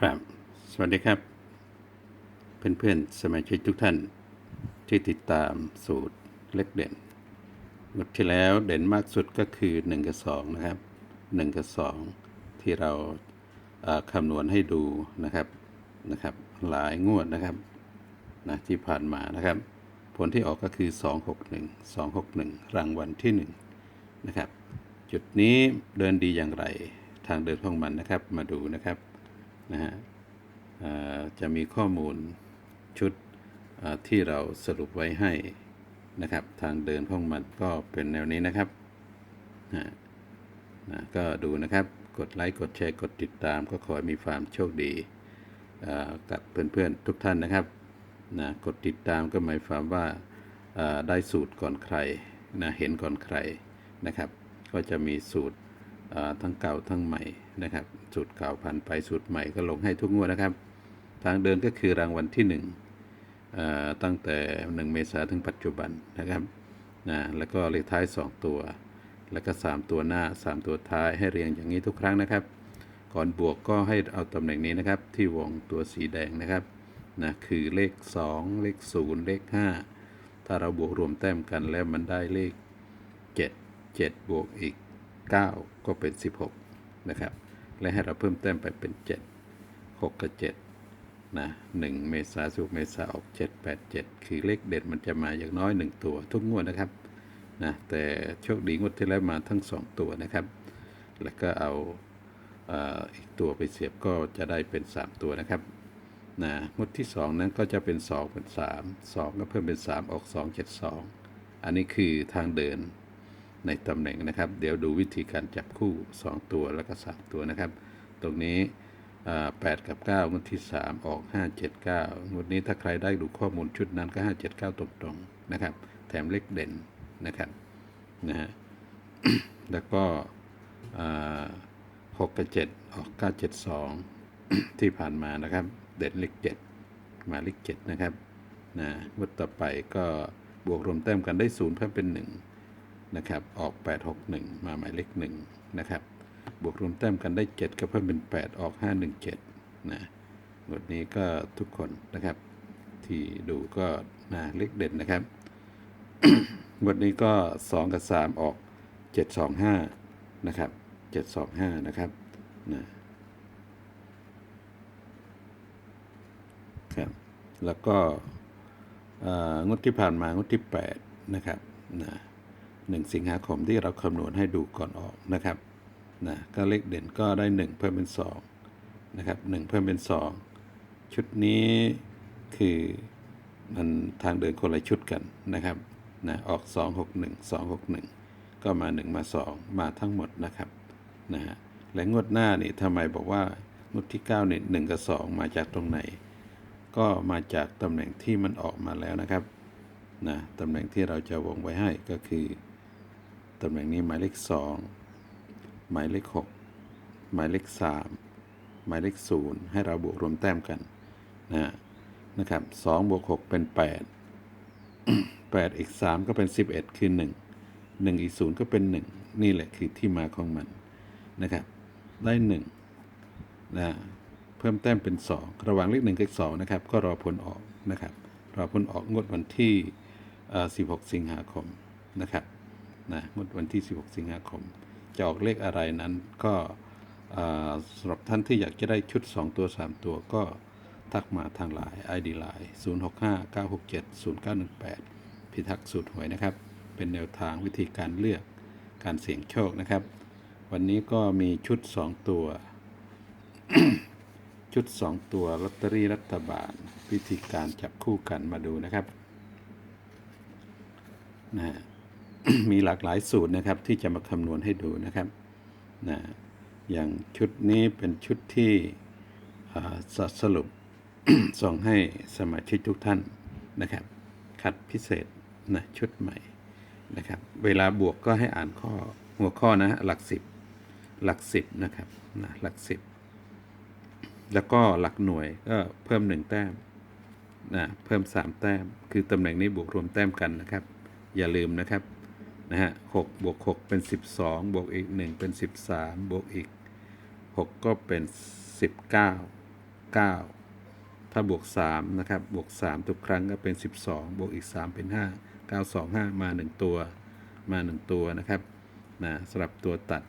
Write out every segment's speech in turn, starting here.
ครับ สวัสดีครับ เพื่อนๆ สมาชิกทุกท่านที่ติดตามสูตรเล็กเด่นงวดที่แล้วเด่นมากสุดก็คือ 1 กับ 2 นะครับ 1 กับ 2 ที่เราเอ่อคำนวณให้ดูนะครับนะครับ หลายงวดนะครับนะที่ผ่านมานะครับ ผลที่ออกก็คือ 261 261 รางวัลที่ 1 นะครับ จุดนี้เดินดีอย่างไรทางเดินของมันนะครับมาดูนะครับ นะฮะจะมีข้อมูลชุดที่เราสรุปไว้ให้นะครับ ทางเดินของมันก็เป็นแนวนี้นะครับนะนะก็ดูนะครับกดไลค์กดแชร์กดติดตาม ก็ขอให้มีความโชคดีกับเพื่อนๆทุกท่านนะครับนะกดติดตามก็หมายความว่าได้สูตรก่อนใครนะเห็นก่อนใครนะครับ ก็จะมีสูตร ทั้งเก่าทั้งใหม่นะครับสูตรเก่าผ่านไปสูตรใหม่ก็ลงให้ทุกงวดนะครับ ทางเดินก็คือรางวัลที่1อ่าตั้งแต่ 1 เมษาถึงปัจจุบันนะครับนะแล้วก็เลขท้าย 2 ตัว แล้วก็ 3 ตัวหน้า 3 ตัวท้ายให้เรียงอย่างนี้ทุกครั้งนะครับ ก่อนบวกก็ให้เอาตำแหน่งนี้นะครับ ที่วงตัวสีแดงนะครับนะคือเลข 2 เลข 0 เลข 5 ถ้าเราบวกรวมแต้มกันแล้วมันได้เลข 7 7 บวกอีก 9 ก็เป็น 16 นะครับ และให้เราเพิ่มแต้มไปเป็น 7 6 กับ 7 นะ 1 เมษาสุเมษาออก 7 8 7 คือเลขเด็ดมันจะมาอย่างน้อย 1 ตัวทุกงวดนะครับ นะ แต่โชคดีงวดที่แล้วมาทั้ง 2 ตัวนะครับ แล้วก็เอาอีกตัวไปเสียบก็จะได้เป็น 3 ตัวนะครับนะงวดที่ 2 นั้นก็จะเป็น 2 เป็น 3 2 ก็เพิ่มเป็น 3 ออก 2 7 2 อันนี้คือทางเดิน ในตำแหน่งนะครับ เดี๋ยวดูวิธีการจับคู่ 2 ตัวแล้วก็ 3 ตัวนะครับ ตรงนี้ 8 กับ 9 งวดที่ 3 ออก 5 7 9 งวดนี้ถ้าใครได้ดูข้อมูลชุดนั้นก็ 5 7 9 ตรงๆนะครับ แถมเลขเด่นนะครับนะฮะแล้วก็6กับ 7 ออก 9 7 2 ที่ผ่านมานะครับ เด่นเลข 7 มาเลข 7 นะครับนะงวดต่อไปก็บวกรวมแต้มกันได้0เพิ่มเป็น 1 นะครับ ออก 861 มาหมายเลข1นะครับ บวกรวมแต้มกันได้ 7 ก็เพิ่มเป็น 8 ออก 517 นะงวดนี้ก็ทุกคนนะครับ ที่ดูก็นะเลขเด่นนะครับงวดนี้ก็ 2 กับ 3 ออก 725 นะครับ 725 นะครับนะครับ แล้วก็งวดที่ผ่านมางวดที่ 8 นะครับนะ หนึ่งสิงหาคมที่เราคำนวณให้ดูก่อนออกนะครับนะก็เลขเด่นก็ได้ 1 เพิ่มเป็น2นะครับ1เพิ่มเป็น 2 ชุดนี้คือมันทางเดินคนละชุดกันนะครับนะออก 261 261 ก็มา 1 มา 2 มาทั้งหมดนะครับนะฮะและงวดหน้านี่ทำไมบอกว่างวดที่9เนี่ย1กับ 2 มาจากตรงไหน ก็มาจากตำแหน่งที่มันออกมาแล้วนะครับนะตำแหน่งที่เราจะวงไว้ให้ก็คือ ตำแหน่งนี้หมายเลข 2 หมายเลข 6 หมายเลข 3 หมายเลข 0 ให้เราบวกรวมแต้มกันนะนะครับ2บวก6เป็น 8 8 อีก 3 ก็เป็น 11 คือ 1 1 อีก 0 ก็เป็น 1 นี่แหละคือที่มาของมันนะครับได้1นะเพิ่มแต้มเป็น 2 ระหว่างเลข1กับ2นะครับ ก็รอผลออกนะครับ รอผลออกงวดวันที่เอ่อ16 สิงหาคมนะครับ นะงวดวันที่ 16 สิงหาคม จะออกเลขอะไรนั้นก็สำหรับท่านที่อยากจะได้ชุด 2 ตัว 3 ตัวก็ทักมาทางไลน์ ID ไลน์065 967 0918 พิทักษ์สูตรหวยนะครับ เป็นแนวทางวิธีการเลือกการเสี่ยงโชคนะครับ วันนี้ก็มีชุด 2 ตัว ชุด 2 ตัวลอตเตอรี่รัฐบาล วิธีการจับคู่กันมาดูนะครับนะฮะ มีหลากหลายสูตรนะครับ ที่จะมาคำนวณให้ดูนะครับนะอย่างชุดนี้เป็นชุดที่สสรุปส่งให้สมาชิกทุกท่านนะครับ คัดพิเศษนะชุดใหม่นะครับ เวลาบวกก็ให้อ่านข้อหัวข้อนะฮะหลักสิบหลักสิบนะครับนะหลักสิบแล้วก็หลักหน่วยก็เพิ่มหนึ่งแต้มนะเพิ่มสามแต้ม คือตำแหน่งนี้บวกรวมแต้มกันนะครับ อย่าลืมนะครับ นะฮะหกบวกหกเป็นสิบสองบวกอีกหนึ่งเป็นสิบสามบวกอีกหกก็เป็นสิบเก้า9ถ้าบวก3นะครับบวก3ทุกครั้งก็เป็น12บวกอีก3เป็น5 9 2 5มา1ตัวมา1ตัวนะครับนะสำหรับตัวตัด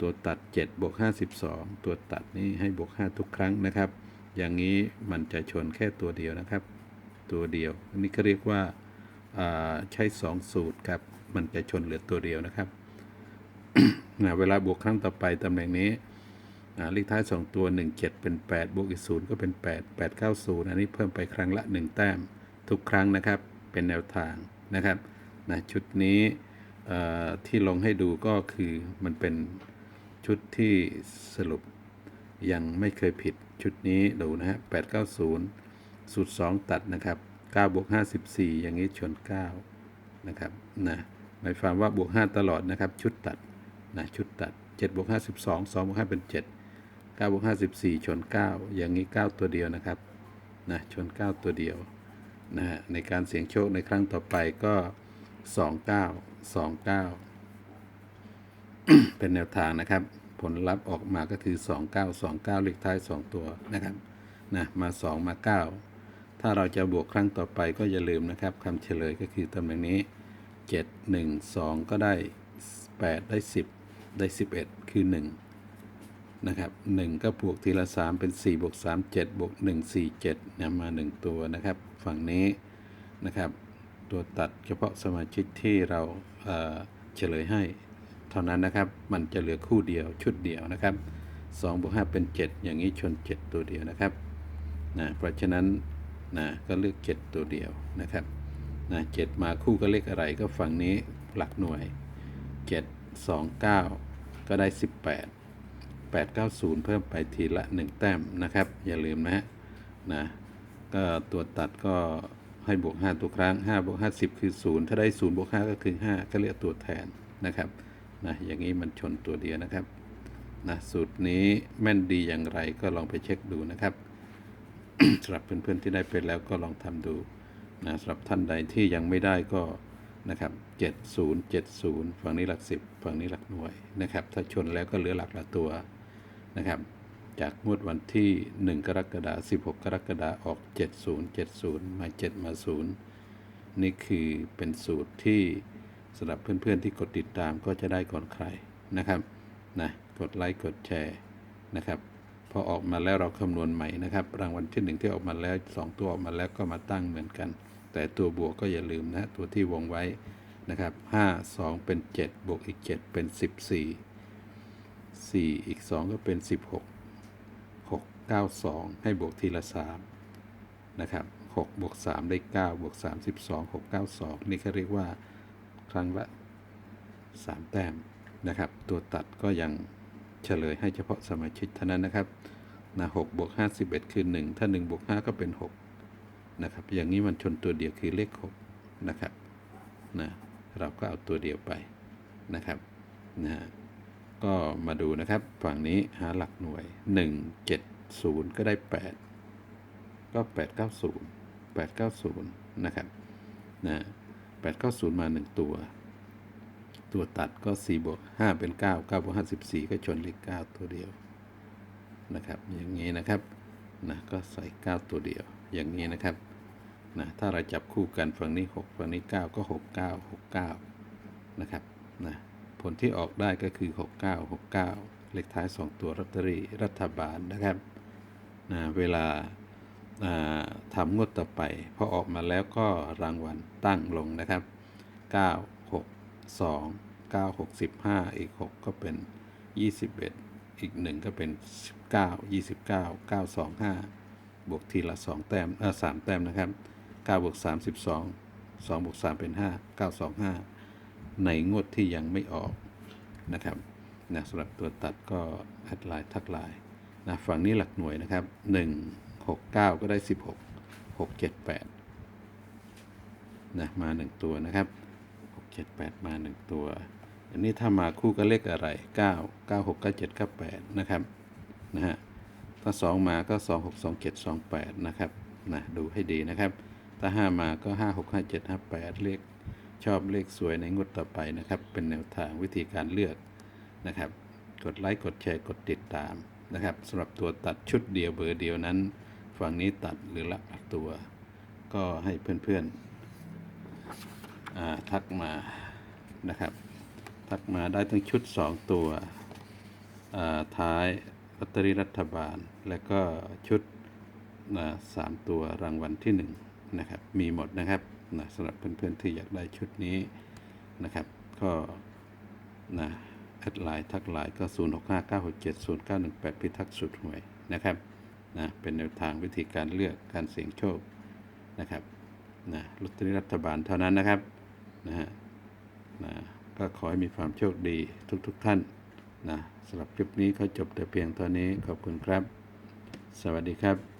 ตัวตัด7บวก52 ตัวตัดนี้ให้บวก 5 ทุกครั้งนะครับ อย่างนี้มันจะชนแค่ตัวเดียวนะครับ ตัวเดียว อันนี้ก็เรียกว่าอ่าใช้ 2 สูตรครับ มันจะชนเหลือตัวเดียวนะครับนะเวลาบวกครั้งต่อไปตำแหน่งนี้เลขท้าย 2 ตัว 1 7 เป็น 8 บวกอีก 0 ก็เป็น 8 8 9 0 อันนี้เพิ่มไปครั้งละ 1 แต้ม ทุกครั้งนะครับ เป็นแนวทางนะครับนะชุดนี้ที่ลงให้ดูก็คือมันเป็นชุดที่สรุปยังไม่เคยผิดชุดนี้ดูนะฮะ890 สูตร 2 ตัดนะครับ9บวก54 อย่างนี้ชน 9 นะครับนะ หมายความว่าบวก 5 ตลอดนะครับ ชุดตัดนะชุดตัด7บวก52 2บวก5เป็น 7 9บวก54ชน 9 อย่างนี้ 9 ตัวเดียวนะครับนะชน 9 ตัวเดียวนะฮะในการเสี่ยงโชคในครั้งต่อไปก็ 29 29 เป็นแนวทางนะครับ ผลลัพธ์ออกมาก็คือ 2929 เลขท้าย 2 ตัวนะครับนะมา 2 มา 9 ถ้าเราจะบวกครั้งต่อไปก็อย่าลืมนะครับคำเฉลยก็คือตำแหน่งนี้ 7 1 2 ก็ได้ 8 ได้ 10 ได้ 11 คือ 1 นะครับ 1 ก็บวกทีละ 3 เป็น 4 บวก 3 7 บวก 1 4 7เนี่ยมา 1 ตัวนะครับ ฝั่งนี้นะครับ ตัวตัดเฉพาะสมาชิกที่เราเเฉลยให้ เท่านั้นนะครับ มันจะเหลือคู่เดียวชุดเดียวนะครับ2บวก5เป็น 7 อย่างนี้ชน 7 ตัวเดียวนะครับนะเพราะฉะนั้นนะก็เลือก 7 ตัวเดียวนะครับ นะ7มาคู่ก็เลขอะไรก็ฝั่งนี้หลักหน่วย 7 2 9 ก็ได้ 18 8 9 0 เพิ่มไปทีละ 1 แต้มนะครับ อย่าลืมนะฮะนะก็ตัวตัดก็ให้บวก 5 ตัวครั้ง5บวก50 คือ 0 ถ้าได้0บวก5ก็คือ 5 ก็เรียกตัวแทนนะครับนะอย่างนี้มันชนตัวเดียวนะครับนะสูตรนี้แม่นดีอย่างไรก็ลองไปเช็คดูนะครับสำหรับเพื่อนๆที่ได้เป็นแล้วก็ลองทำดู นะสำหรับท่านใดที่ยังไม่ได้ก็นะครับ70 70 ฝั่งนี้หลัก 10 ฝั่งนี้หลักหน่วยนะครับ ถ้าชนแล้วก็เหลือหลักละตัวนะครับ จากงวดวันที่ 1 กรกฎาคม16 กรกฎาคมออก 70 70 มา 7 มา 0 นี่คือเป็นสูตรที่สำหรับเพื่อนๆที่กดติดตามก็จะได้ก่อนใครนะครับนะกดไลค์กดแชร์นะครับ พอออกมาแล้วเราคำนวณใหม่นะครับ รางวัลที่หนึ่งที่ออกมาแล้ว 2 ตัวออกมาแล้วก็มาตั้งเหมือนกัน แต่ตัวบวกก็อย่าลืมนะตัวที่วงไว้นะครับ5 2 เป็น 7 บวกอีก 7 เป็น 14 4 อีก 2 ก็เป็น 16 6 9 2 ให้บวกทีละ 3 นะครับ6บวก3ได้ 9 บวก 3 12 6 9 2 นี่เขาเรียกว่าครั้งละ 3 แต้มนะครับ ตัวตัดก็ยัง เฉลยให้เฉพาะสมาชิกเท่านั้นนะครับนะ6บวก51คือ1ถ้า1บวก5ก็เป็น6นะครับ อย่างนี้มันชนตัวเดียวคือเลข6นะครับนะเราก็เอาตัวเดียวไปนะครับนะก็มาดูนะครับ ฝั่งนี้หาหลักหน่วย 1 7 0 ก็ได้ 8 ก็ 890 890 นะครับนะ890 มา 1 ตัว ตัวตัดก็4บวก5เป็น 9 9บวก54ก็ชนเลข9ตัวเดียวนะครับอย่างนี้นะครับนะก็ใส่ 9 ตัวเดียว อย่างนี้นะครับนะถ้าเราจับคู่กันฝั่งนี้ 6 ฝั่งนี้ 9 ก็ 69 69นะครับนะผลที่ออกได้ก็คือ 69 69 เลขท้าย 2 ตัวรัตตอรี่รัฐบาลนะครับนะเวลาทำงวดต่อไปพอออกมาแล้วก็รางวัลตั้งลงนะครับ 9 2 9 6 15 อีก 6 ก็เป็น 21 อีก 1 ก็เป็น 19 29 9 2 5 บวกทีละ 2 แต้มเออ3แต้มนะครับ9บวก32 2บวก3เป็น 5 9 2 5 ในงวดที่ยังไม่ออกนะครับนะสำหรับตัวตัดก็แอดไลน์ทักไลน์นะฝั่งนี้หลักหน่วยนะครับ 1 6 9 ก็ได้ 16 6 7 8นะมา 1 ตัวนะครับ 7 8 มา 1 ตัว อันนี้ถ้ามาคู่ก็เลขอะไร 9 9 6 9 7 9 8 นะครับ นะฮะ ถ้า 2 มาก็ 2 6 2 7 2 8 นะครับ นะ ดูให้ดีนะครับ ถ้า 5 มาก็ 5 6 5 7 5 8 เลขชอบเลขสวยในงวดต่อไปนะครับ เป็นแนวทางวิธีการเลือกนะครับ กดไลค์ กดแชร์ กดติดตามนะครับสำหรับตัวตัดชุดเดียวเบอร์เดียวนั้น ฝั่งนี้ตัดหรือละตัว ก็ให้เพื่อนๆ ทักมานะครับ ทักมาได้ทั้งชุด 2 ตัวท้ายลอตเตอรี่รัฐบาล และก็ชุดสามตัวรางวัลที่1นะครับมีหมดนะครับนะสำหรับเพื่อนๆที่อยากได้ชุดนี้นะครับ ก็นะแอดไลน์ทักไลน์ก็ 0 6 5 9 6 7 0 9 1 8 พิทักษ์สุดหวยนะครับนะเป็นแนวทางวิธีการเลือกการเสี่ยงโชคนะครับนะลอตเตอรี่รัฐบาลเท่านั้นนะครับ นะฮะนะก็ขอให้มีความโชคดีทุกๆทท่านนะสำหรับคลิปนี้เขาจบแต่เพียงเท่านี้ขอบคุณครับ สวัสดีครับ